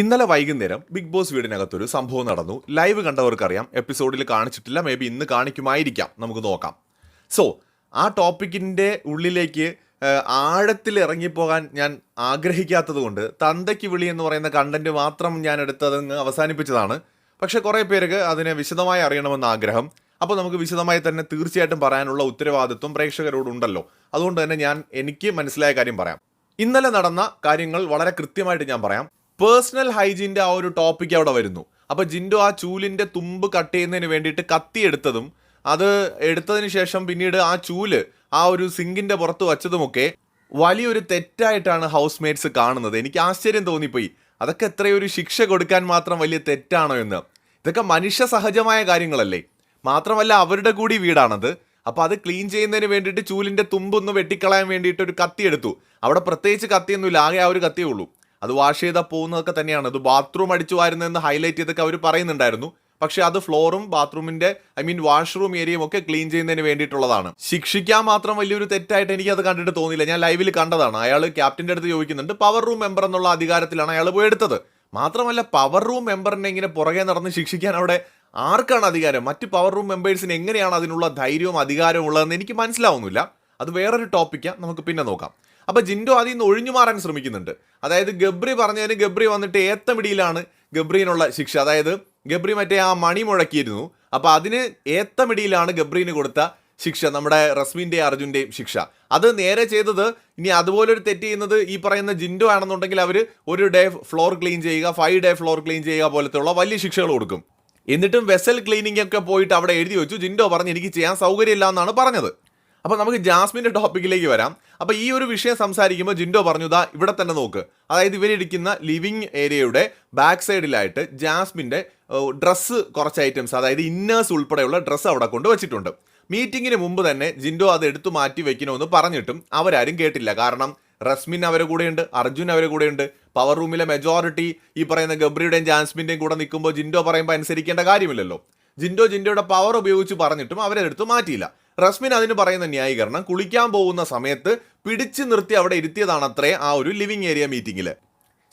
ഇന്നലെ വൈകുന്നേരം big boss വീടിനകത്തൊരു സംഭവം നടന്നു. ലൈവ് കണ്ടവർക്കറിയാം. എപ്പിസോഡിൽ കാണിച്ചിട്ടില്ല. മേ ബി ഇന്ന് കാണിക്കുമായിരിക്കാം. നമുക്ക് നോക്കാം. സോ ആ ടോപ്പിക്കിന്റെ ഉള്ളിലേക്ക് ആഴത്തിൽ ഇറങ്ങിപ്പോകാൻ ഞാൻ ആഗ്രഹിക്കാത്തത് കൊണ്ട് തന്തയ്ക്ക് വിളി എന്ന് പറയുന്ന കണ്ടന്റ് മാത്രം ഞാൻ എടുത്തതങ്ങ് അവസാനിപ്പിച്ചതാണ്. പക്ഷേ കുറേ പേർക്ക് അതിനെ വിശദമായി അറിയണമെന്ന് ആഗ്രഹം. അപ്പോൾ നമുക്ക് വിശദമായി തന്നെ തീർച്ചയായിട്ടും പറയാനുള്ള ഉത്തരവാദിത്വം പ്രേക്ഷകരോടുണ്ടല്ലോ അതുകൊണ്ട് തന്നെ ഞാൻ എനിക്ക് മനസ്സിലായ കാര്യം പറയാം. ഇന്നലെ നടന്ന കാര്യങ്ങൾ വളരെ കൃത്യമായിട്ട് ഞാൻ പറയാം. പേഴ്സണൽ ഹൈജീന്റെ ആ ഒരു ടോപ്പിക് അവിടെ വരുന്നു. അപ്പോൾ ജിൻഡോ ആ ചൂലിന്റെ തുമ്പ് കട്ട് ചെയ്യുന്നതിന് വേണ്ടിയിട്ട് കത്തി എടുത്തതും അത് എടുത്തതിന് ശേഷം പിന്നീട് ആ ചൂൽ ആ ഒരു സിങ്കിന്റെ പുറത്ത് വച്ചതുമൊക്കെ വലിയൊരു തെറ്റായിട്ടാണ് ഹൗസ് മേറ്റ്സ് കാണുന്നത്. എനിക്ക് ആശ്ചര്യം തോന്നിപ്പോയി. അതൊക്കെ എത്രയൊരു ശിക്ഷ കൊടുക്കാൻ മാത്രം വലിയ തെറ്റാണോ എന്ന്. ഇതൊക്കെ മനുഷ്യ സഹജമായ കാര്യങ്ങളല്ലേ. മാത്രമല്ല അവരുടെ കൂടി വീടാണത്. അപ്പോൾ അത് ക്ലീൻ ചെയ്യുന്നതിന് വേണ്ടിയിട്ട് ചൂലിന്റെ തുമ്പൊന്ന് വെട്ടിക്കളയാൻ വേണ്ടിയിട്ട് ഒരു കത്തി എടുത്തു. അവിടെ പ്രത്യേകിച്ച് കത്തിയൊന്നുമില്ല. ആകെ ആ ഒരു കത്തിയേ ഉള്ളൂ. അത് വാഷ് ചെയ്താൽ പോകുന്നതൊക്കെ തന്നെയാണ്. അത് ബാത്റൂം അടിച്ചു വാരുന്നതെന്ന് ഹൈലൈറ്റ് ചെയ്തൊക്കെ അവർ പറയുന്നുണ്ടായിരുന്നു. പക്ഷേ അത് ഫ്ലോറും ബാത്റൂമിന്റെ ഐ മീൻ വാഷ്റൂം ഏരിയയും ഒക്കെ ക്ലീൻ ചെയ്യുന്നതിന് വേണ്ടിയിട്ടുള്ളതാണ്. ശിക്ഷിക്കാൻ മാത്രം വലിയൊരു തെറ്റായിട്ട് എനിക്ക് അത് കണ്ടിട്ട് തോന്നിയില്ല. ഞാൻ ലൈവിൽ കണ്ടതാണ്. അയാൾ ക്യാപ്റ്റന്റെ അടുത്ത് ചോദിക്കുന്നുണ്ട് പവർ റൂം മെമ്പർ എന്നുള്ള അധികാരത്തിലാണ് അയാൾ പോയി എടുത്തത്? മാത്രമല്ല പവർ റൂം മെമ്പറിനെ ഇങ്ങനെ പുറകെ നടന്ന് ശിക്ഷിക്കാൻ അവിടെ ആർക്കാണ് അധികാരം? മറ്റ് പവർ റൂം മെമ്പേഴ്സിന് എങ്ങനെയാണ് അതിനുള്ള ധൈര്യവും അധികാരവും ഉള്ളതെന്ന് എനിക്ക് മനസ്സിലാവുന്നില്ല. അത് വേറൊരു ടോപ്പിക്കാണ് നമുക്ക് പിന്നെ നോക്കാം. അപ്പൊ ജിൻഡോ അതിൽ നിന്ന് ഒഴിഞ്ഞു മാറാൻ ശ്രമിക്കുന്നുണ്ട്. അതായത് ഗബ്രി പറഞ്ഞതിന് ഗബ്രി വന്നിട്ട് ഏത്തമിടിയിലാണ് ഗബ്രീനുള്ള ശിക്ഷ. അതായത് ഗബ്രി മറ്റേ ആ മണി മുഴക്കിയിരുന്നു. അപ്പോൾ അതിന് ഏത്തമിടിയിലാണ് ഗബ്രീന് കൊടുത്ത ശിക്ഷ നമ്മുടെ റസ്മിന്റെയും അർജുന്റെയും ശിക്ഷ. അത് നേരെ ചെയ്തത് ഇനി അതുപോലൊരു തെറ്റ് ചെയ്യുന്നത് ഈ പറയുന്ന ജിൻഡോ ആണെന്നുണ്ടെങ്കിൽ അവർ ഒരു ഡേ ഫ്ലോർ ക്ലീൻ ചെയ്യുക ഫൈവ് ഡേ ഫ്ലോർ ക്ലീൻ ചെയ്യുക പോലത്തെയുള്ള വലിയ ശിക്ഷകൾ കൊടുക്കും. എന്നിട്ടും വെസൽ ക്ലീനിങ് ഒക്കെ പോയിട്ട് അവിടെ എഴുതി വെച്ചു. ജിൻഡോ പറഞ്ഞ് എനിക്ക് ചെയ്യാൻ സൗകര്യമില്ല എന്നാണ് പറഞ്ഞത്. അപ്പോൾ നമുക്ക് ജാസ്മിന്റെ ടോപ്പിക്കിലേക്ക് വരാം. അപ്പോൾ ഈ ഒരു വിഷയം സംസാരിക്കുമ്പോൾ ജിൻഡോ പറഞ്ഞു ദാ ഇവിടെ തന്നെ നോക്ക്. അതായത് ഇവരിരിക്കുന്ന ലിവിങ് ഏരിയയുടെ ബാക്ക് സൈഡിലായിട്ട് ജാസ്മിന്റെ ഡ്രസ്സ് കുറച്ച് ഐറ്റംസ് അതായത് ഇന്നേഴ്സ് ഉൾപ്പെടെയുള്ള ഡ്രസ്സ് അവിടെ കൊണ്ട് വെച്ചിട്ടുണ്ട്. മീറ്റിങ്ങിന് മുമ്പ് തന്നെ ജിൻഡോ അത് എടുത്തു മാറ്റി വെക്കണമെന്ന് പറഞ്ഞിട്ടും അവരാരും കേട്ടില്ല. കാരണം റസ്മിൻ അവരെ കൂടെയുണ്ട് അർജുൻ അവരെ കൂടെയുണ്ട് പവർ റൂമിലെ മെജോറിറ്റി ഈ പറയുന്ന ഗബ്രിയുടെയും ജാസ്മിന്റെയും കൂടെ നിൽക്കുമ്പോൾ ജിൻഡോ പറയുമ്പോൾ അനുസരിക്കേണ്ട കാര്യമില്ലല്ലോ. ജിൻഡോ ജിൻഡോയുടെ പവർ ഉപയോഗിച്ച് പറഞ്ഞിട്ടും അവരെടുത്ത് മാറ്റിയില്ല. റസ്മിൻ അതിന് പറയുന്ന ന്യായീകരണം കുളിക്കാൻ പോകുന്ന സമയത്ത് പിടിച്ചു നിർത്തി അവിടെ ഇരുത്തിയതാണത്രേ ആ ഒരു ലിവിങ് ഏരിയ മീറ്റിംഗിൽ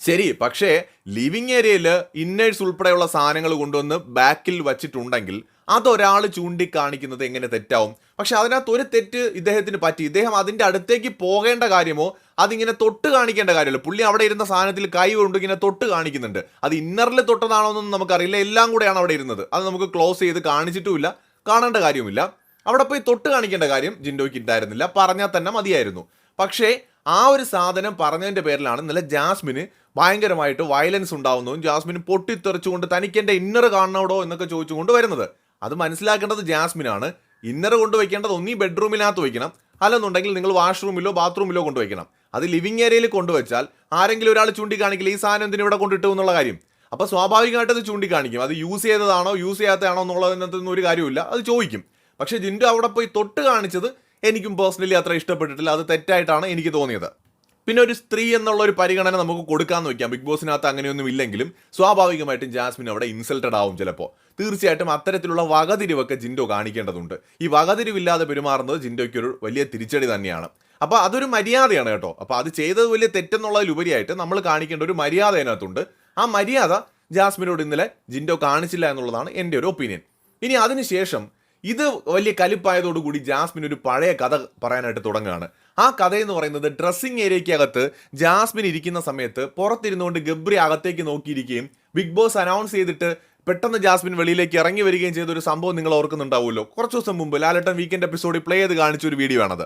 ശരി പക്ഷേ ലിവിങ് ഏരിയയിൽ ഇന്നേഴ്സ് ഉൾപ്പെടെയുള്ള സാധനങ്ങൾ കൊണ്ടുവന്ന് ബാക്കിൽ വച്ചിട്ടുണ്ടെങ്കിൽ അതൊരാൾ ചൂണ്ടിക്കാണിക്കുന്നത് എങ്ങനെ തെറ്റാവും? പക്ഷെ അതിനകത്ത് ഒരു തെറ്റ് ഇദ്ദേഹത്തിന് പറ്റി. ഇദ്ദേഹം അതിന്റെ അടുത്തേക്ക് പോകേണ്ട കാര്യമോ? അതിങ്ങനെ തൊട്ട് കാണിക്കേണ്ട കാര്യമല്ല. പുള്ളി അവിടെ ഇരുന്ന സാധനത്തിൽ കൈ കൊണ്ട് ഇങ്ങനെ തൊട്ട് കാണിക്കുന്നുണ്ട്. അത് ഇന്നറിൽ തൊട്ടതാണോ എന്നൊന്നും നമുക്കറിയില്ല. എല്ലാം കൂടെയാണ് അവിടെ ഇരുന്നത്. അത് നമുക്ക് ക്ലോസ് ചെയ്ത് കാണിച്ചിട്ടുമില്ല. കാണേണ്ട കാര്യവുമില്ല. അവിടെ പോയി തൊട്ട് കാണിക്കേണ്ട കാര്യം ജിൻഡോയ്ക്ക് ഉണ്ടായിരുന്നില്ല പറഞ്ഞാൽ തന്നെ മതിയായിരുന്നു. പക്ഷേ ആ ഒരു സാധനം പറഞ്ഞതിന്റെ പേരിലാണ് ഇന്നലെ ജാസ്മിന് ഭയങ്കരമായിട്ട് വയലൻസ് ഉണ്ടാവുന്നതും ജാസ്മിന് പൊട്ടിത്തെറിച്ചുകൊണ്ട് തനിക്ക് എന്റെ ഇന്നർ കാണണോടോ എന്നൊക്കെ ചോദിച്ചുകൊണ്ട് വരുന്നത്. അത് മനസ്സിലാക്കേണ്ടത് ജാസ്മിനാണ്. ഇന്നർ കൊണ്ടുവയ്ക്കേണ്ടത് ഒന്നീ ബെഡ്റൂമിനകത്ത് വയ്ക്കണം അല്ലെന്നുണ്ടെങ്കിൽ നിങ്ങൾ വാഷ്റൂമിലോ ബാത്റൂമിലോ കൊണ്ടുവയ്ക്കണം അത് ലിവിങ് ഏരിയയിൽ കൊണ്ടുവച്ചാൽ ആരെങ്കിലും ഒരാൾ ചൂണ്ടിക്കാണിക്കില്ല ഈ സാധനം എന്തിനു ഇവിടെ കൊണ്ടിട്ടു? എന്നുള്ള കാര്യം. അപ്പോൾ സ്വാഭാവികമായിട്ട് അത് ചൂണ്ടിക്കാണിക്കും. അത് യൂസ് ചെയ്തതാണോ യൂസ് ചെയ്യാത്തതാണോ എന്നുള്ളതിനകത്തൊന്നും ഒരു കാര്യമില്ല അത് ചോദിക്കും. പക്ഷേ ജിൻഡു അവിടെ പോയി തൊട്ട് കാണിച്ചത് എനിക്കും പേഴ്സണലി അത്ര ഇഷ്ടപ്പെട്ടിട്ടില്ല. അത് തെറ്റായിട്ടാണ് എനിക്ക് തോന്നിയത്. പിന്നെ ഒരു സ്ത്രീ എന്നുള്ള ഒരു പരിഗണന നമുക്ക് കൊടുക്കാമെന്ന് വെക്കാം ബിഗ് ബോസിനകത്ത് അങ്ങനെയൊന്നും ഇല്ലെങ്കിലും സ്വാഭാവികമായിട്ടും ജാസ്മിൻ അവിടെ ഇൻസൾട്ടഡ് ആവും ചിലപ്പോൾ തീർച്ചയായിട്ടും അത്തരത്തിലുള്ള വകതിരിവൊക്കെ ജിൻഡോ കാണിക്കേണ്ടതുണ്ട്. ഈ വകതിരിവില്ലാതെ പെരുമാറുന്നത് ജിൻഡോയ്ക്ക് ഒരു വലിയ തിരിച്ചടി തന്നെയാണ്. അപ്പോൾ അതൊരു മര്യാദയാണ് കേട്ടോ. അപ്പോൾ അത് ചെയ്തത് വലിയ തെറ്റെന്നുള്ളതിലുപരിയായിട്ട് നമ്മൾ കാണിക്കേണ്ട ഒരു മര്യാദ അതിനകത്തുണ്ട്. ആ മര്യാദ ജാസ്മിനോട് ഇന്നലെ ജിൻഡോ കാണിച്ചില്ല എന്നുള്ളതാണ് എന്റെ ഒരു ഒപ്പീനിയൻ. ഇനി അതിനുശേഷം ഇത് വലിയ കലിപ്പായതോടുകൂടി ജാസ്മിൻ ഒരു പഴയ കഥ പറയാനായിട്ട് തുടങ്ങുകയാണ്. ആ കഥ എന്ന് പറയുന്നത് ഡ്രസ്സിംഗ് ഏരിയയ്ക്കകത്ത് ജാസ്മിൻ ഇരിക്കുന്ന സമയത്ത് പുറത്തിരുന്നുകൊണ്ട് ഗബ്രി അകത്തേക്ക് നോക്കിയിരിക്കുകയും ബിഗ് ബോസ് അനൗൺസ് ചെയ്തിട്ട് പെട്ടെന്ന് ജാസ്മിൻ വെളിയിലേക്ക് ഇറങ്ങി വരികയും ചെയ്ത ഒരു സംഭവം നിങ്ങൾ ഓർക്കുന്നുണ്ടാവുമല്ലോ. കുറച്ച് ദിവസം മുമ്പ് ലാലട്ടൻ വീക്കെൻഡ് എപ്പിസോഡിൽ പ്ലേ ചെയ്ത് കാണിച്ച ഒരു വീഡിയോ ആണത്.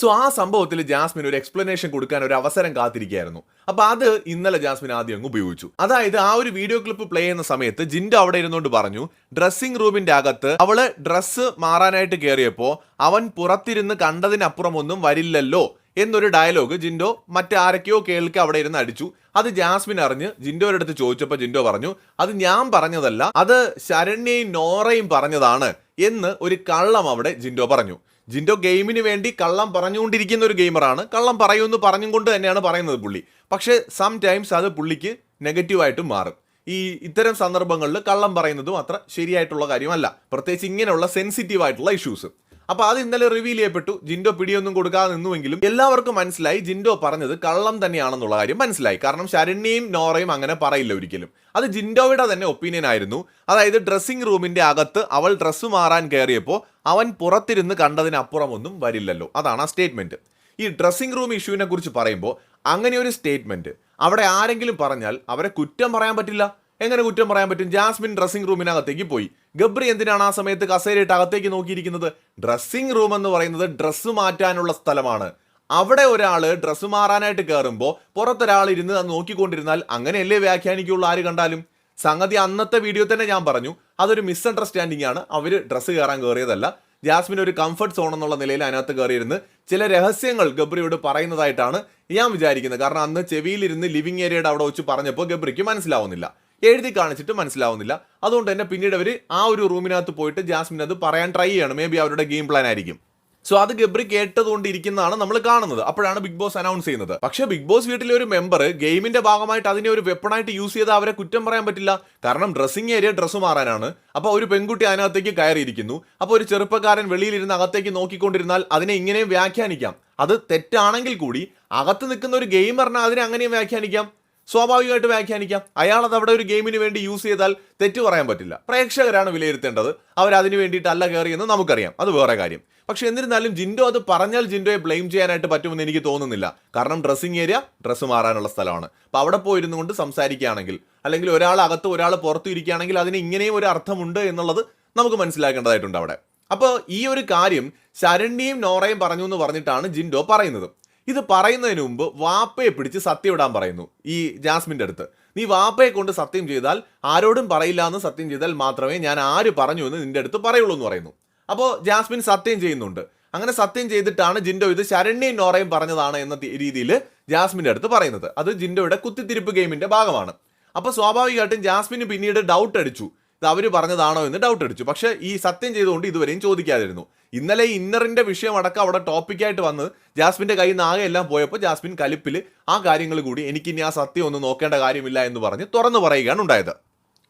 സോ ആ സംഭവത്തിൽ ജാസ്മിൻ ഒരു എക്സ്പ്ലനേഷൻ കൊടുക്കാൻ ഒരു അവസരം കാത്തിരിക്കുകയായിരുന്നു. അപ്പൊ അത് ഇന്നലെ ജാസ്മിൻ ആദ്യം അങ്ങ് ഉപയോഗിച്ചു. അതായത് ആ ഒരു വീഡിയോ ക്ലിപ്പ് പ്ലേ ചെയ്യുന്ന സമയത്ത് ജിൻഡോ അവിടെ ഇരുന്നുകൊണ്ട് പറഞ്ഞു ഡ്രസ്സിംഗ് റൂമിന്റെ അകത്ത് അവൾ ഡ്രസ്സ് മാറാനായിട്ട് കയറിയപ്പോ അവൻ പുറത്തിരുന്ന് കണ്ടതിനപ്പുറം ഒന്നും വരില്ലല്ലോ എന്നൊരു ഡയലോഗ് ജിൻഡോ മറ്റാരൊക്കെയോ കേൾക്ക് അവിടെ ഇരുന്ന് അടിച്ചു. അത് ജാസ്മിൻ അറിഞ്ഞ് ജിൻഡോയുടെ അടുത്ത് ചോദിച്ചപ്പോൾ ജിൻഡോ പറഞ്ഞു അത് ഞാൻ പറഞ്ഞതല്ല അത് ശരണ്യയും നോറയും പറഞ്ഞതാണ് എന്ന് ഒരു കള്ളം അവിടെ ജിൻഡോ പറഞ്ഞു. ജിൻഡോ ഗെയിമിന് വേണ്ടി കള്ളം പറഞ്ഞുകൊണ്ടിരിക്കുന്ന ഒരു ഗെയിമറാണ്. കള്ളം പറയുമെന്ന് പറഞ്ഞും കൊണ്ട് തന്നെയാണ് പറയുന്നത് പുള്ളി. പക്ഷേ സം ടൈംസ് അത് പുള്ളിക്ക് നെഗറ്റീവായിട്ടും മാറും. ഈ ഇത്തരം സന്ദർഭങ്ങളിൽ കള്ളം പറയുന്നതും അത്ര ശരിയായിട്ടുള്ള കാര്യമല്ല. പ്രത്യേകിച്ച് ഇങ്ങനെയുള്ള സെൻസിറ്റീവ് ആയിട്ടുള്ള ഇഷ്യൂസ് അപ്പൊ അത് ഇന്നലെ റിവീൽ ചെയ്യപ്പെട്ടു. ജിൻഡോ പിടിയൊന്നും കൊടുക്കാതെ നിന്നുവെങ്കിലും എല്ലാവർക്കും മനസ്സിലായി. ജിൻഡോ പറഞ്ഞത് കള്ളം തന്നെയാണെന്നുള്ള കാര്യം മനസ്സിലായി. കാരണം ശരണ്യയും നോറയും അങ്ങനെ പറയില്ല ഒരിക്കലും. അത് ജിൻഡോയുടെ തന്നെ ഒപ്പീനിയൻ ആയിരുന്നു. അതായത് ഡ്രസ്സിംഗ് റൂമിന്റെ അകത്ത് അവൾ ഡ്രസ്സ് മാറാൻ കയറിയപ്പോൾ അവൻ പുറത്തിരുന്ന് കണ്ടതിനപ്പുറമൊന്നും വരില്ലല്ലോ. അതാണ് ആ സ്റ്റേറ്റ്മെന്റ് ഈ ഡ്രസ്സിംഗ് റൂം ഇഷ്യൂവിനെ കുറിച്ച് പറയുമ്പോൾ അങ്ങനെ ഒരു സ്റ്റേറ്റ്മെന്റ് അവിടെ ആരെങ്കിലും പറഞ്ഞാൽ അവരെ കുറ്റം പറയാൻ പറ്റില്ല. എങ്ങനെ കുറ്റം പറയാൻ പറ്റും? ജാസ്മിൻ ഡ്രസ്സിംഗ് റൂമിനകത്തേക്ക് പോയി. ഗബ്രി എന്തിനാണ് ആ സമയത്ത് കസേരയിട്ട് അകത്തേക്ക് നോക്കിയിരിക്കുന്നത്? ഡ്രസ്സിംഗ് റൂം എന്ന് പറയുന്നത് ഡ്രസ്സ് മാറ്റാനുള്ള സ്ഥലമാണ്. അവിടെ ഒരാൾ ഡ്രസ്സ് മാറാനായിട്ട് കയറുമ്പോൾ പുറത്തൊരാൾ ഇരുന്ന് അത് നോക്കിക്കൊണ്ടിരുന്നാൽ അങ്ങനെയല്ലേ വ്യാഖ്യാനിക്കുള്ളൂ ആര് കണ്ടാലും? സംഗതി അന്നത്തെ വീഡിയോ തന്നെ ഞാൻ പറഞ്ഞു. അതൊരു മിസ്അണ്ടർസ്റ്റാൻഡിംഗ് ആണ്. അവർ ഡ്രസ്സ് കയറാൻ കയറിയതല്ല ജാസ്മിൻ ഒരു കംഫർട്ട് സോൺ എന്നുള്ള നിലയിൽ അതിനകത്ത് കയറിയിരുന്ന് ചില രഹസ്യങ്ങൾ ഗബ്രിയോട് പറയുന്നതായിട്ടാണ് ഞാൻ വിചാരിക്കുന്നത്. കാരണം അന്ന് ചെവിയിലിരുന്ന് ലിവിങ് ഏരിയയുടെ അവിടെ വെച്ച് പറഞ്ഞപ്പോൾ ഗബ്രിക്ക് മനസ്സിലാവുന്നില്ല. എഴുതി കാണിച്ചിട്ട് മനസ്സിലാവുന്നില്ല. അതുകൊണ്ട് തന്നെ പിന്നീട് അവർ ആ ഒരു റൂമിനകത്ത് പോയിട്ട് ജാസ്മിൻ അത് പറയാൻ ട്രൈ ചെയ്യണം. മേ ബി അവരുടെ ഗെയിം പ്ലാൻ ആയിരിക്കും. സോ അത് ഗബ്രി കേട്ടതുകൊണ്ട് ഇരിക്കുന്നതാണ് നമ്മൾ കാണുന്നത്. അപ്പോഴാണ് ബിഗ് ബോസ് അനൗൺസ് ചെയ്യുന്നത്. പക്ഷെ ബിഗ് ബോസ് വീട്ടിലെ ഒരു മെമ്പർ ഗെയിമിന്റെ ഭാഗമായിട്ട് അതിനെ ഒരു വെപ്പണായിട്ട് യൂസ് ചെയ്ത് അവരെ കുറ്റം പറയാൻ പറ്റില്ല. കാരണം ഡ്രസ്സിംഗ് ഏരിയ ഡ്രസ്സ് മാറാനാണ്. അപ്പോൾ ഒരു പെൺകുട്ടി അതിനകത്തേക്ക് കയറിയിരിക്കുന്നു. അപ്പോൾ ഒരു ചെറുപ്പക്കാരൻ വെളിയിലിരുന്ന് അകത്തേക്ക് നോക്കിക്കൊണ്ടിരുന്നാൽ അതിനെ ഇങ്ങനെയും വ്യാഖ്യാനിക്കാം. അത് തെറ്റാണെങ്കിൽ കൂടി അകത്ത് നിൽക്കുന്ന ഒരു ഗെയിമറിനെ അതിനെ അങ്ങനെയും വ്യാഖ്യാനിക്കാം. സ്വാഭാവികമായിട്ട് വ്യാഖ്യാനിക്കാം. അയാൾ അത് അവിടെ ഒരു ഗെയിമിന് വേണ്ടി യൂസ് ചെയ്താൽ തെറ്റ് പറയാൻ പറ്റില്ല. പ്രേക്ഷകരാണ് വിലയിരുത്തേണ്ടത്. അവർ അതിന് വേണ്ടിയിട്ടല്ല കയറിയെന്ന് നമുക്കറിയാം. അത് വേറെ കാര്യം. പക്ഷെ എന്നിരുന്നാലും ജിൻഡോ അത് പറഞ്ഞാൽ ജിൻഡോയെ ബ്ലെയിം ചെയ്യാനായിട്ട് പറ്റുമെന്ന് എനിക്ക് തോന്നുന്നില്ല. കാരണം ഡ്രസ്സിങ് ഏരിയ ഡ്രസ്സ് മാറാനുള്ള സ്ഥലമാണ്. അപ്പോൾ അവിടെ പോയിരുന്നു കൊണ്ട് സംസാരിക്കുകയാണെങ്കിൽ അല്ലെങ്കിൽ ഒരാൾ അകത്ത് ഒരാൾ പുറത്തു ഇരിക്കുകയാണെങ്കിൽ അതിന് ഇങ്ങനെയും ഒരു അർത്ഥമുണ്ട് എന്നുള്ളത് നമുക്ക് മനസ്സിലാക്കേണ്ടതായിട്ടുണ്ട് അവിടെ. അപ്പോൾ ഈ ഒരു കാര്യം ശരണ്യയും നോറയും പറഞ്ഞു എന്ന് പറഞ്ഞിട്ടാണ് ജിൻഡോ പറയുന്നത്. ഇത് പറയുന്നതിന് മുമ്പ് വാപ്പയെ പിടിച്ച് സത്യം ഇടാൻ പറയുന്നു ഈ ജാസ്മിന്റെ അടുത്ത്. നീ വാപ്പയെ കൊണ്ട് സത്യം ചെയ്താൽ ആരോടും പറയില്ല എന്ന് സത്യം ചെയ്താൽ മാത്രമേ ഞാൻ ആര് പറഞ്ഞു എന്ന് നിന്റെ അടുത്ത് പറയുള്ളൂ എന്ന് പറയുന്നു. അപ്പോൾ ജാസ്മിൻ സത്യം ചെയ്യുന്നുണ്ട്. അങ്ങനെ സത്യം ചെയ്തിട്ടാണ് ജിൻഡോ ഇത് ശരണ്യയും നോറയും പറഞ്ഞതാണ് എന്ന രീതിയിൽ ജാസ്മിന്റെ അടുത്ത് പറയുന്നത്. അത് ജിൻഡോയുടെ കുത്തിത്തിരിപ്പ് ഗെയിമിന്റെ ഭാഗമാണ്. അപ്പോൾ സ്വാഭാവികമായിട്ടും ജാസ്മിന് പിന്നീട് ഡൗട്ട് അടിച്ചു. അവർ പറഞ്ഞതാണോ എന്ന് ഡൗട്ട് അടിച്ചു. പക്ഷേ ഈ സത്യം ചെയ്തുകൊണ്ട് ഇതുവരെയും ചോദിക്കാതിരുന്നു. ഇന്നലെ ഇന്നറിന്റെ വിഷയം അടക്കം അവിടെ ടോപ്പിക്കായിട്ട് വന്ന് ജാസ്മിന്റെ കയ്യിൽ നിന്ന് ആകെ എല്ലാം പോയപ്പോൾ ജാസ്മിൻ കലിപ്പിൽ ആ കാര്യങ്ങൾ കൂടി എനിക്കിനി ആ സത്യം ഒന്നും നോക്കേണ്ട കാര്യമില്ല എന്ന് പറഞ്ഞ് തുറന്നു പറയുകയാണ് ഉണ്ടായത്.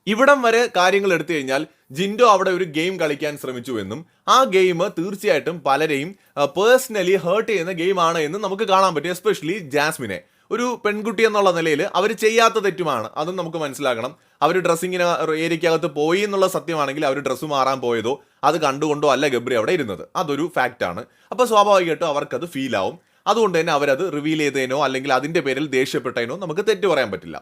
ഇവിടം വരെ കാര്യങ്ങൾ എടുത്തു കഴിഞ്ഞാൽ ജിൻഡോ അവിടെ ഒരു ഗെയിം കളിക്കാൻ ശ്രമിച്ചു എന്നും ആ ഗെയിം തീർച്ചയായിട്ടും പലരെയും പേഴ്സണലി ഹേർട്ട് ചെയ്യുന്ന ഗെയിമാണ് എന്ന് നമുക്ക് കാണാൻ പറ്റും എസ്പെഷ്യലി ജാസ്മിനെ. ഒരു പെൺകുട്ടി എന്നുള്ള നിലയിൽ അവർ ചെയ്യാത്ത തെറ്റുമാണ്. അതും നമുക്ക് മനസ്സിലാക്കണം അവർ ഡ്രസ്സിങ്ങിന് ഏരിയക്കകത്ത് പോയി എന്നുള്ള സത്യമാണെങ്കിൽ അവർ ഡ്രസ്സ് മാറാൻ പോയതോ അത് കണ്ടുകൊണ്ടോ അല്ല ഗബ്രി അവിടെ ഇരുന്നത്. അതൊരു ഫാക്റ്റാണ് അപ്പോൾ സ്വാഭാവികമായിട്ടും അവർക്കത് ഫീൽ ആവും. അതുകൊണ്ട് തന്നെ അവരത് റിവീൽ ചെയ്തതിനോ അല്ലെങ്കിൽ അതിന്റെ പേരിൽ ദേഷ്യപ്പെട്ടതിനോ നമുക്ക് തെറ്റ് പറയാൻ പറ്റില്ല.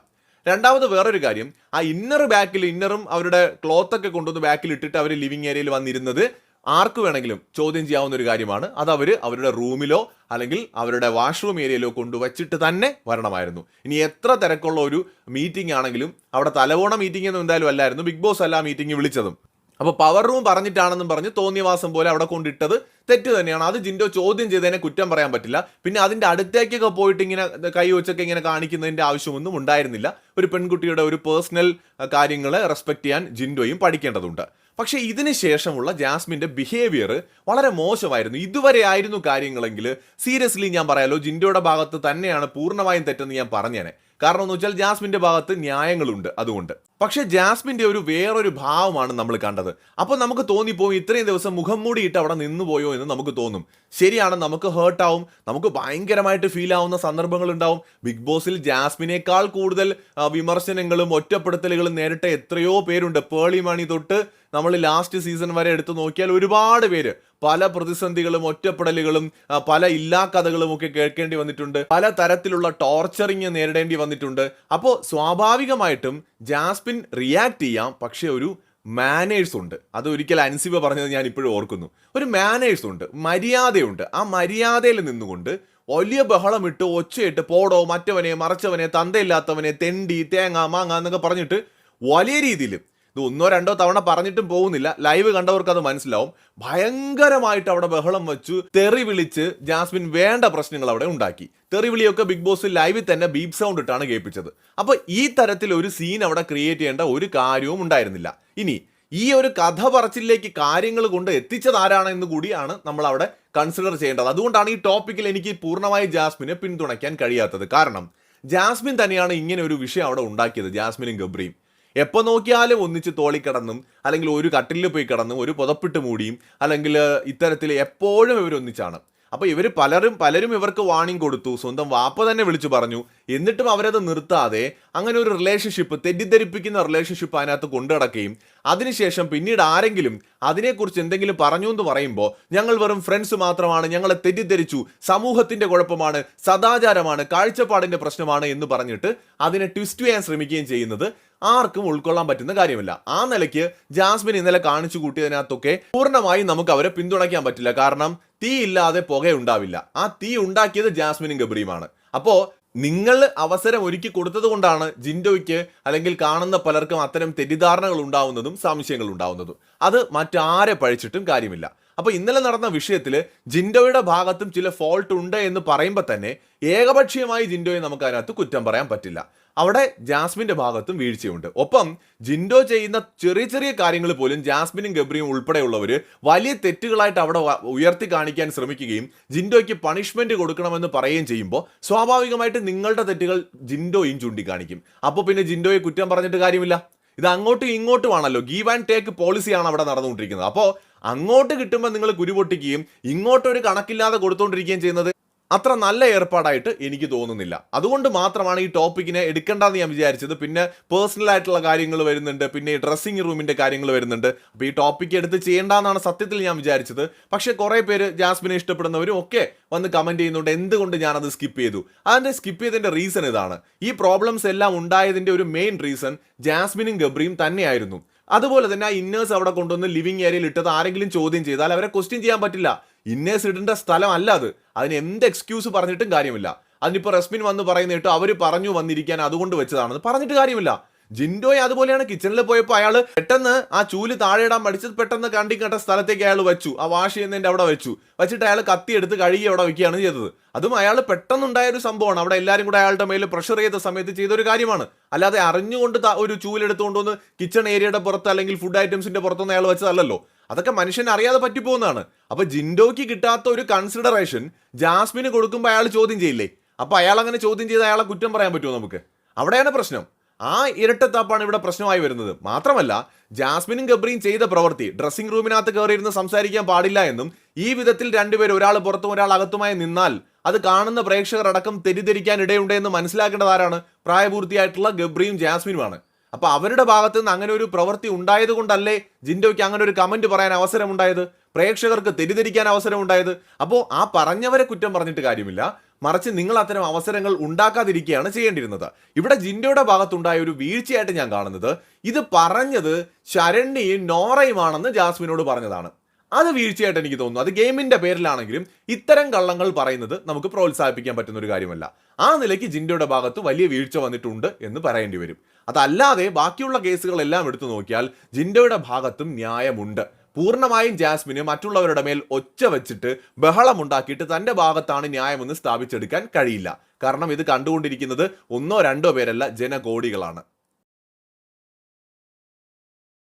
രണ്ടാമത് വേറൊരു കാര്യം ആ ഇന്നർ ബാക്കിൽ ഇന്നറും അവരുടെ ക്ലോത്തൊക്കെ കൊണ്ടുവന്ന് ബാക്കിൽ ഇട്ടിട്ട് അവർ ലിവിങ് ഏരിയയിൽ വന്നിരുന്നത് ആർക്ക് വേണമെങ്കിലും ചോദ്യം ചെയ്യാവുന്ന ഒരു കാര്യമാണ്. അത് അവർ അവരുടെ റൂമിലോ അല്ലെങ്കിൽ അവരുടെ വാഷ്റൂം ഏരിയയിലോ കൊണ്ടുവച്ചിട്ട് തന്നെ വരണമായിരുന്നു. ഇനി എത്ര തിരക്കുള്ള ഒരു മീറ്റിംഗ് ആണെങ്കിലും അവിടെ തലവോണ മീറ്റിംഗ് ഒന്നും എന്തായാലും അല്ലായിരുന്നു. ബിഗ് ബോസ് അല്ല മീറ്റിംഗ് വിളിച്ചതും. അപ്പോൾ പവർ റൂം പറഞ്ഞിട്ടാണെന്നും പറഞ്ഞ് തോന്നിയവാസം പോലെ അവിടെ കൊണ്ടിട്ടത് തെറ്റ് തന്നെയാണ്. അത് ജിൻഡോ ചോദ്യം ചെയ്തതിനെ കുറ്റം പറയാൻ പറ്റില്ല. പിന്നെ അതിന്റെ അടുത്തേക്കൊക്കെ പോയിട്ട് ഇങ്ങനെ കൈ വെച്ചൊക്കെ ഇങ്ങനെ കാണിക്കുന്നതിന്റെ ആവശ്യമൊന്നും ഉണ്ടായിരുന്നില്ല. ഒരു പെൺകുട്ടിയുടെ ഒരു പേഴ്സണൽ കാര്യങ്ങളെ റെസ്പെക്ട് ചെയ്യാൻ ജിൻഡോയും പഠിക്കേണ്ടതുണ്ട്. പക്ഷേ ഇതിന് ശേഷമുള്ള ജാസ്മിന്റെ ബിഹേവിയർ വളരെ മോശമായിരുന്നു. ഇതുവരെ ആയിരുന്നു കാര്യങ്ങളെങ്കിൽ സീരിയസ്ലി ഞാൻ പറയാലോ ജിൻഡോയുടെ ഭാഗത്ത് തന്നെയാണ് പൂർണമായും തെറ്റെന്ന് ഞാൻ പറഞ്ഞേനെ. കാരണം എന്ന് വെച്ചാൽ ജാസ്മിന്റെ ഭാഗത്ത് ന്യായങ്ങളുണ്ട് അതുകൊണ്ട്. പക്ഷെ ജാസ്മിന്റെ ഒരു വേറൊരു ഭാവമാണ് നമ്മൾ കണ്ടത്. അപ്പോൾ നമുക്ക് തോന്നിപ്പോവും ഇത്രയും ദിവസം മുഖം മൂടിയിട്ട് അവിടെ നിന്ന് പോയോ എന്ന് നമുക്ക് തോന്നും. ശരിയാണ് നമുക്ക് ഹേർട്ടാവും നമുക്ക് ഭയങ്കരമായിട്ട് ഫീൽ ആവുന്ന സന്ദർഭങ്ങൾ ഉണ്ടാവും. ബിഗ് ബോസിൽ ജാസ്മിനേക്കാൾ കൂടുതൽ വിമർശനങ്ങളും ഒറ്റപ്പെടുത്തലുകളും നേരിട്ട എത്രയോ പേരുണ്ട്. പേളി മണി തൊട്ട് നമ്മൾ ലാസ്റ്റ് സീസൺ വരെ എടുത്തു നോക്കിയാൽ ഒരുപാട് പേര് പല പ്രതിസന്ധികളും ഒറ്റപ്പെടലുകളും പല ഇല്ലാ കഥകളും ഒക്കെ കേൾക്കേണ്ടി വന്നിട്ടുണ്ട്. പല തരത്തിലുള്ള ടോർച്ചറിങ് നേരിടേണ്ടി വന്നിട്ടുണ്ട്. അപ്പോൾ സ്വാഭാവികമായിട്ടും ജാസ്പിൻ റിയാക്ട് ചെയ്യാം. പക്ഷേ ഒരു മാനേഴ്സ് ഉണ്ട്. അത് ഒരിക്കൽ അൻസിബ പറഞ്ഞത് ഞാൻ ഇപ്പോഴും ഓർക്കുന്നു. ഒരു മാനേഴ്സ് ഉണ്ട്. മര്യാദയുണ്ട്. ആ മര്യാദയിൽ നിന്നുകൊണ്ട് വലിയ ബഹളമിട്ട് ഒച്ചയിട്ട് പോടോ മറ്റവനെ മറച്ചവനെ തന്തയില്ലാത്തവനെ തെണ്ടി തേങ്ങ മാങ്ങ എന്നൊക്കെ പറഞ്ഞിട്ട് വലിയ രീതിയിൽ ഇത് ഒന്നോ രണ്ടോ തവണ പറഞ്ഞിട്ടും പോകുന്നില്ല. ലൈവ് കണ്ടവർക്ക് അത് മനസ്സിലാവും. ഭയങ്കരമായിട്ട് അവിടെ ബഹളം വെച്ചു. തെറി വിളിച്ച് ജാസ്മിൻ വേണ്ട പ്രശ്നങ്ങൾ അവിടെ ഉണ്ടാക്കി. തെറി വിളിയൊക്കെ ബിഗ് ബോസ് ലൈവിൽ തന്നെ ബീപ് സൗണ്ട് ഇട്ടാണ് കേൾപ്പിച്ചത്. അപ്പോൾ ഈ തരത്തിൽ ഒരു സീൻ അവിടെ ക്രിയേറ്റ് ചെയ്യേണ്ട ഒരു കാര്യവും ഉണ്ടായിരുന്നില്ല. ഇനി ഈ ഒരു കഥ പറച്ചിലേക്ക് കാര്യങ്ങൾ കൊണ്ട് എത്തിച്ചത് ആരാണെന്ന് കൂടിയാണ് നമ്മൾ അവിടെ കൺസിഡർ ചെയ്യേണ്ടത്. അതുകൊണ്ടാണ് ഈ ടോപ്പിക്കിൽ എനിക്ക് പൂർണമായി ജാസ്മിനെ പിന്തുണയ്ക്കാൻ കഴിയാത്തത്. കാരണം ജാസ്മിൻ തന്നെയാണ് ഇങ്ങനെ ഒരു വിഷയം അവിടെ ഉണ്ടാക്കിയത് ജാസ്മിനും ഗബ്രിയും. എപ്പോൾ നോക്കിയാലും ഒന്നിച്ച് തോളിക്കിടന്നും അല്ലെങ്കിൽ ഒരു കട്ടിലിൽ പോയി കിടന്നും ഒരു പുതപ്പിട്ട് മൂടിയും അല്ലെങ്കിൽ ഇത്തരത്തിൽ എപ്പോഴും ഇവർ ഒന്നിച്ചാണ്. അപ്പോൾ ഇവർ പലരും പലരും ഇവർക്ക് വാണിംഗ് കൊടുത്തു സ്വന്തം വാപ്പ തന്നെ വിളിച്ചു പറഞ്ഞു. എന്നിട്ടും അവരത് നിർത്താതെ അങ്ങനെ ഒരു റിലേഷൻഷിപ്പ് തെറ്റിദ്ധരിപ്പിക്കുന്ന റിലേഷൻഷിപ്പ് അതിനകത്ത് കൊണ്ടുനടക്കുകയും അതിനുശേഷം പിന്നീട് ആരെങ്കിലും അതിനെക്കുറിച്ച് എന്തെങ്കിലും പറഞ്ഞു എന്ന് പറയുമ്പോൾ ഞങ്ങൾ വെറും ഫ്രണ്ട്സ് മാത്രമാണ് ഞങ്ങളെ തെറ്റിദ്ധരിച്ചു സമൂഹത്തിന്റെ കുഴപ്പമാണ് സദാചാരമാണ് കാഴ്ചപ്പാടിന്റെ പ്രശ്നമാണ് എന്ന് പറഞ്ഞിട്ട് അതിനെ ട്വിസ്റ്റ് ചെയ്യാൻ ശ്രമിക്കുകയും ചെയ്യുന്നത്. ആർക്കും ഉൾക്കൊള്ളാൻ പറ്റുന്ന കാര്യമല്ല. ആ നിലയ്ക്ക് ജാസ്മിൻ ഇന്നലെ കാണിച്ചു കൂട്ടിയതിനകത്തൊക്കെ പൂർണമായും നമുക്ക് അവരെ പിന്തുണയ്ക്കാൻ പറ്റില്ല. കാരണം തീ ഇല്ലാതെ പുകയുണ്ടാവില്ല. ആ തീ ഉണ്ടാക്കിയത് ജാസ്മിനും ഗബ്രിയുമാണ്. അപ്പോ നിങ്ങൾ അവസരം ഒരുക്കി കൊടുത്തത് കൊണ്ടാണ് ജിൻഡോയ്ക്ക് അല്ലെങ്കിൽ കാണുന്ന പലർക്കും അത്തരം തെറ്റിദ്ധാരണകൾ ഉണ്ടാവുന്നതും സംശയങ്ങൾ ഉണ്ടാവുന്നതും. അത് മറ്റാരെ പഴിച്ചിട്ടും കാര്യമില്ല. അപ്പൊ ഇന്നലെ നടന്ന വിഷയത്തിൽ ജിൻഡോയുടെ ഭാഗത്തും ചില ഫോൾട്ട് ഉണ്ട് എന്ന് പറയുമ്പോൾ തന്നെ ഏകപക്ഷീയമായി ജിൻഡോയെ നമുക്ക് അതിനകത്ത് കുറ്റം പറയാൻ പറ്റില്ല. അവിടെ ജാസ്മിന്റെ ഭാഗത്തും വീഴ്ചയുണ്ട്. ഒപ്പം ജിൻഡോ ചെയ്യുന്ന ചെറിയ ചെറിയ കാര്യങ്ങൾ പോലും ജാസ്മിനും ഗബ്രിയും ഉൾപ്പെടെയുള്ളവർ വലിയ തെറ്റുകളായിട്ട് അവിടെ ഉയർത്തി കാണിക്കാൻ ശ്രമിക്കുകയും ജിൻഡോയ്ക്ക് പണിഷ്മെന്റ് കൊടുക്കണമെന്ന് പറയുകയും ചെയ്യുമ്പോൾ സ്വാഭാവികമായിട്ട് നിങ്ങളുടെ തെറ്റുകൾ ജിൻഡോയും ചൂണ്ടിക്കാണിക്കും. അപ്പോൾ പിന്നെ ജിൻഡോയെ കുറ്റം പറഞ്ഞിട്ട് കാര്യമില്ല. ഇത് അങ്ങോട്ടും ഇങ്ങോട്ടുമാണല്ലോ. ഗീവ് ആൻഡ് ടേക്ക് പോളിസിയാണ് അവിടെ നടന്നുകൊണ്ടിരിക്കുന്നത്. അപ്പോൾ അങ്ങോട്ട് കിട്ടുമ്പോൾ നിങ്ങൾ കുരുപൊട്ടിക്കുകയും ഇങ്ങോട്ടൊരു കണക്കില്ലാതെ കൊടുത്തുകൊണ്ടിരിക്കുകയും ചെയ്യുന്നത് അത്ര നല്ല ഏർപ്പാടായിട്ട് എനിക്ക് തോന്നുന്നില്ല. അതുകൊണ്ട് മാത്രമാണ് ഈ ടോപ്പിക്കിനെ എടുക്കേണ്ടെന്ന് ഞാൻ വിചാരിച്ചത്. പിന്നെ പേഴ്സണൽ ആയിട്ടുള്ള കാര്യങ്ങൾ വരുന്നുണ്ട്. പിന്നെ ഈ ഡ്രസ്സിംഗ് റൂമിന്റെ കാര്യങ്ങൾ വരുന്നുണ്ട്. അപ്പോൾ ഈ ടോപ്പിക്ക് എടുത്ത് ചെയ്യേണ്ടെന്നാണ് സത്യത്തിൽ ഞാൻ വിചാരിച്ചത്. പക്ഷേ കുറേ പേര് ജാസ്മിനെ ഇഷ്ടപ്പെടുന്നവരും ഒക്കെ വന്ന് കമന്റ് ചെയ്യുന്നുണ്ട്. എന്തുകൊണ്ട് ഞാനത് സ്കിപ്പ് ചെയ്തു? അതിന്റെ സ്കിപ്പ് ചെയ്തതിന്റെ റീസൺ ഇതാണ്. ഈ പ്രോബ്ലംസ് എല്ലാം ഉണ്ടായതിന്റെ ഒരു മെയിൻ റീസൺ ജാസ്മിനും ഗബ്രിയും തന്നെയായിരുന്നു. അതുപോലെ തന്നെ ആ ഇന്നേഴ്സ് അവിടെ കൊണ്ടുവന്ന് ലിവിങ് ഏരിയയിൽ ഇട്ടത് ആരെങ്കിലും ചോദ്യം ചെയ്താൽ അവരെ ക്വസ്റ്റ്യൻ ചെയ്യാൻ പറ്റില്ല. ഇന്നേഴ്സ് ഇടേണ്ട സ്ഥലം അല്ല അത്. അതിന് എന്ത് എക്സ്ക്യൂസ് പറഞ്ഞിട്ടും കാര്യമില്ല. അതിനിപ്പോൾ റസ്മിൻ വന്ന് പറയുന്ന കേട്ടോ അവർ പറഞ്ഞു വന്നിരിക്കാൻ അതുകൊണ്ട് വെച്ചതാണെന്ന് പറഞ്ഞിട്ട് കാര്യമില്ല. ജിൻഡോയെ അതുപോലെയാണ് കിച്ചണിൽ പോയപ്പോൾ അയാൾ പെട്ടെന്ന് ആ ചൂൽ താഴെ ഇടാൻ പഠിച്ചത് പെട്ടെന്ന് കണ്ടി കണ്ട സ്ഥലത്തേക്ക് അയാൾ വെച്ചു. ആ വാഷ് ചെയ്യുന്നതിന്റെ അവിടെ വെച്ചു. വെച്ചിട്ട് അയാൾ കത്തി എടുത്ത് കഴുകി അവിടെ വെക്കുകയാണ് ചെയ്തത്. അതും അയാൾ പെട്ടെന്നുണ്ടായ ഒരു സംഭവമാണ്. അവിടെ എല്ലാവരും കൂടെ അയാളുടെ മേൽ പ്രഷർ ചെയ്ത സമയത്ത് ചെയ്ത ഒരു കാര്യമാണ്. അല്ലാതെ അറിഞ്ഞുകൊണ്ട് ഒരു ചൂലെടുത്തുകൊണ്ട് വന്ന് കിച്ചൺ ഏരിയയുടെ പുറത്ത് അല്ലെങ്കിൽ ഫുഡ് ഐറ്റംസിന്റെ പുറത്തൊന്നും അയാൾ വെച്ചതല്ലല്ലോ. അതൊക്കെ മനുഷ്യൻ അറിയാതെ പറ്റിപ്പോകുന്നതാണ് അപ്പൊ ജിൻഡോയ്ക്ക് കിട്ടാത്ത ഒരു കൺസിഡറേഷൻ ജാസ്മിന് കൊടുക്കുമ്പോൾ അയാൾ ചോദ്യം ചെയ്യില്ലേ? അപ്പൊ അയാൾ അങ്ങനെ ചോദ്യം ചെയ്ത് അയാളെ കുറ്റം പറയാൻ പറ്റുമോ നമുക്ക്? അവിടെയാണ് പ്രശ്നം. ആ ഇരട്ടത്താപ്പാണ് ഇവിടെ പ്രശ്നമായി വരുന്നത്. മാത്രമല്ല ജാസ്മിനും ഗബ്രിയും ചെയ്ത പ്രവൃത്തി ഡ്രസ്സിംഗ് റൂമിനകത്ത് കയറിയിരുന്ന് സംസാരിക്കാൻ പാടില്ല എന്നും ഈ വിധത്തിൽ രണ്ടുപേർ ഒരാൾ പുറത്തും ഒരാൾ അകത്തുമായി നിന്നാൽ അത് കാണുന്ന പ്രേക്ഷകർ അടക്കം തെറ്റിദ്ധരിക്കാൻ ഇടയുണ്ട് എന്ന് മനസ്സിലാക്കേണ്ടത് ആരാണ്? പ്രായപൂർത്തിയായിട്ടുള്ള ഗബ്രിയും ജാസ്മിനുമാണ്. അപ്പൊ അവരുടെ ഭാഗത്ത് നിന്ന് അങ്ങനെ ഒരു പ്രവൃത്തി ഉണ്ടായത് കൊണ്ടല്ലേ ജിൻഡോയ്ക്ക് അങ്ങനെ ഒരു കമന്റ് പറയാൻ അവസരം ഉണ്ടായത് പ്രേക്ഷകർക്ക് തെറ്റിദ്ധരിക്കാൻ അവസരം ഉണ്ടായത് അപ്പോൾ ആ പറഞ്ഞവരെ കുറ്റം പറഞ്ഞിട്ട് കാര്യമില്ല. മറിച്ച് നിങ്ങൾ അത്തരം അവസരങ്ങൾ ഉണ്ടാക്കാതിരിക്കുകയാണ് ചെയ്യേണ്ടിയിരുന്നത്. ഇവിടെ ജിൻഡോയുടെ ഭാഗത്തുണ്ടായ ഒരു വീഴ്ചയായിട്ട് ഞാൻ കാണുന്നത്. ഇത് പറഞ്ഞത് ശരണ്യയും നോറയുമാണെന്ന് ജാസ്മിനോട് പറഞ്ഞതാണ്. അത് വീഴ്ചയായിട്ട് എനിക്ക് തോന്നുന്നു. അത് ഗെയിമിന്റെ പേരിലാണെങ്കിലും ഇത്തരം കള്ളങ്ങൾ പറയുന്നത് നമുക്ക് പ്രോത്സാഹിപ്പിക്കാൻ പറ്റുന്ന ഒരു കാര്യമല്ല. ആ നിലയ്ക്ക് ജിൻഡോയുടെ ഭാഗത്ത് വലിയ വീഴ്ച വന്നിട്ടുണ്ട് എന്ന് പറയേണ്ടി വരും. അതല്ലാതെ ബാക്കിയുള്ള കേസുകളെല്ലാം എടുത്തു നോക്കിയാൽ ജിൻഡോയുടെ ഭാഗത്തും ന്യായമുണ്ട്. പൂർണമായും ജാസ്മിന് മറ്റുള്ളവരുടെ മേൽ ഒച്ച വെച്ചിട്ട് ബഹളമുണ്ടാക്കിയിട്ട് തന്റെ ഭാഗത്താണ് ന്യായമെന്ന് സ്ഥാപിച്ചെടുക്കാൻ കഴിയില്ല. കാരണം ഇത് കണ്ടുകൊണ്ടിരിക്കുന്നത് ഒന്നോ രണ്ടോ പേരല്ല ജനകോടികളാണ്.